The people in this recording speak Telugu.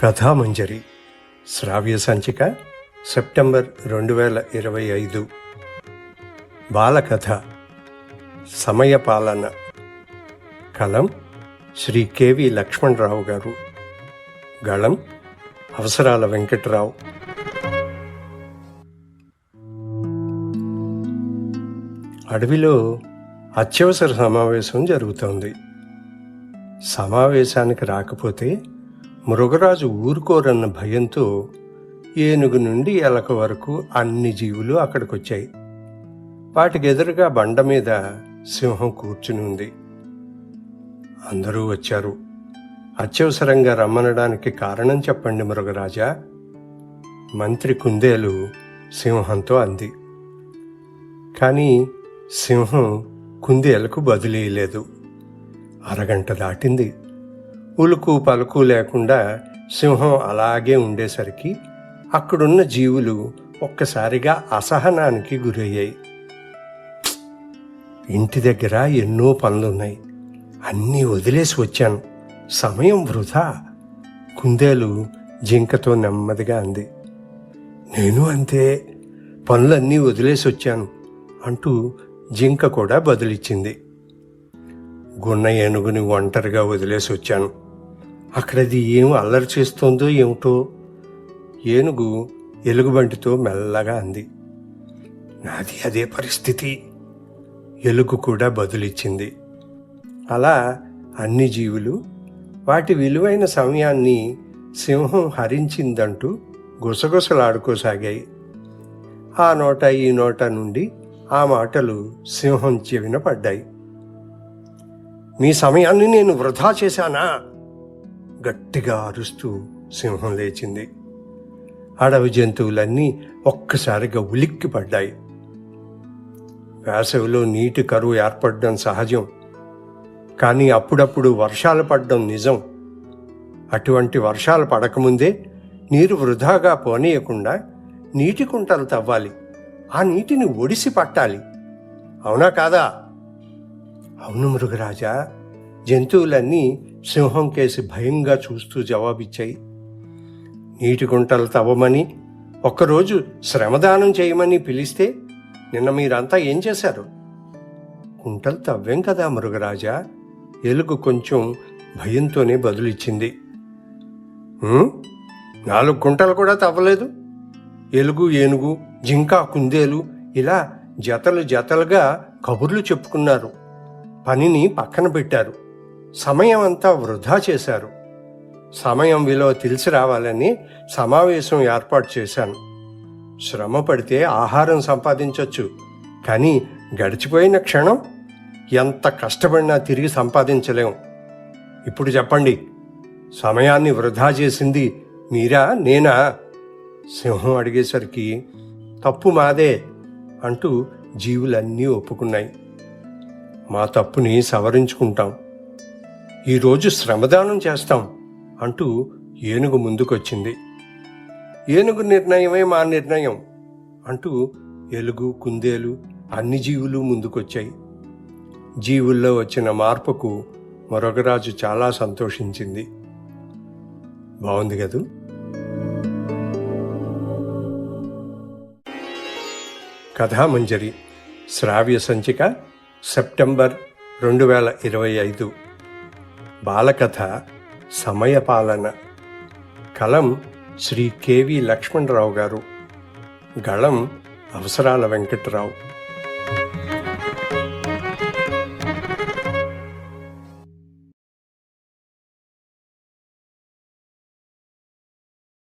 కథామంజరి. శ్రావ్య సంచిక సెప్టెంబర్ రెండు వేల ఇరవై ఐదు. బాలకథ సమయపాలన కలం శ్రీ కెవి లక్ష్మణరావు గారు. గళం అవసరాల వెంకట్రావు. అడవిలో అత్యవసర సమావేశం జరుగుతోంది. సమావేశానికి రాకపోతే మృగరాజు ఊరుకోరన్న భయంతో ఏనుగు నుండి ఎలక వరకు అన్ని జీవులు అక్కడికొచ్చాయి. వాటికి ఎదురుగా బండ మీద సింహం కూర్చుని ఉంది. అందరూ వచ్చారు. అత్యవసరంగా రమ్మనడానికి కారణం చెప్పండి మృగరాజా. మంత్రి కుందేలు సింహంతో అంది. కానీ సింహం కుందేలకు బదిలీయలేదు అరగంట దాటింది. ఉలుకు పలుకు లేకుండా సింహం అలాగే ఉండేసరికి అక్కడున్న జీవులు ఒక్కసారిగా అసహనానికి గురయ్యాయి. ఇంటి దగ్గర ఎన్నో పనులున్నాయి. అన్నీ వదిలేసి వచ్చాను. సమయం వృధా. కుందేలు జింకతో నెమ్మదిగా అంది. నేను అంతే. పనులన్నీ వదిలేసి వచ్చాను అంటూ జింక కూడా బదులిచ్చింది. గున్న ఏనుగుని ఒంటరిగా వదిలేసి వచ్చాను. అక్కడది ఏం అల్లరి చేస్తోందో ఏమిటో ఏనుగు ఎలుగుబంటితో మెల్లగా అంది. నాది అదే పరిస్థితి. ఎలుగు కూడా బదులిచ్చింది. అలా అన్ని జీవులు వాటి విలువైన సమయాన్ని సింహం హరించిందంటూ గుసగుసలాడుకోసాగాయి. ఆ నోట ఈ నోట నుండి ఆ మాటలు సింహం చెవిన పడ్డాయి. మీ సమయాన్ని నేను వృధా చేశానా? గట్టిగా అరుస్తూ సింహం లేచింది. అడవి జంతువులన్నీ ఒక్కసారిగా ఉలిక్కి పడ్డాయి వేసవిలో నీటి కరువు ఏర్పడడం సహజం. కానీ అప్పుడప్పుడు వర్షాలు పడడం నిజం. అటువంటి వర్షాలు పడకముందే నీరు వృధాగా పోనీయకుండా నీటి కుంటలు తవ్వాలి. ఆ నీటిని ఒడిసి పట్టాలి. అవునా కాదా? అవును మృగరాజా జంతువులన్నీ సింహం కేసి భయంగా చూస్తూ జవాబిచ్చాయి. నీటి గుంటలు తవ్వమని ఒక్కరోజు శ్రమదానం చేయమని పిలిస్తే నిన్న మీరంతా ఏం చేశారు? కుంటలు తవ్వేం కదా మృగరాజా ఎలుగు కొంచెం భయంతోనే బదులిచ్చింది. నాలుగు కుంటలు కూడా తవ్వలేదు. ఎలుగు ఏనుగు జింక కుందేలు ఇలా జతలు జతలుగా కబుర్లు చెప్పుకున్నారు. పనిని పక్కన పెట్టారు. సమయం అంతా వృధా చేశారు. సమయం విలువ తెలిసి రావాలని సమావేశం ఏర్పాటు చేశాను. శ్రమ పడితే ఆహారం సంపాదించవచ్చు కానీ గడిచిపోయిన క్షణం ఎంత కష్టపడినా తిరిగి సంపాదించలేం. ఇప్పుడు చెప్పండి సమయాన్ని వృధా చేసింది మీరా నేనా? సింహం అడిగేసరికి తప్పు మాదే అంటూ జీవులన్నీ ఒప్పుకున్నాయి. మా తప్పుని సవరించుకుంటాం. ఈరోజు శ్రమదానం చేస్తాం అంటూ ఏనుగు ముందుకొచ్చింది. ఏనుగు నిర్ణయమే మా నిర్ణయం అంటూ ఎలుగు కుందేలు అన్ని జీవులు ముందుకొచ్చాయి. జీవుల్లో వచ్చిన మార్పుకు మరొకరాజు చాలా సంతోషించింది. బాగుంది కదూ? కథామంజరి శ్రావ్య సంచిక సెప్టెంబర్ రెండు వేల ఇరవై ఐదు. బాలకథ సమయపాలన. కలం శ్రీ కెవి లక్ష్మణరావు గారు. గళం అవసరాల వెంకట్రావు.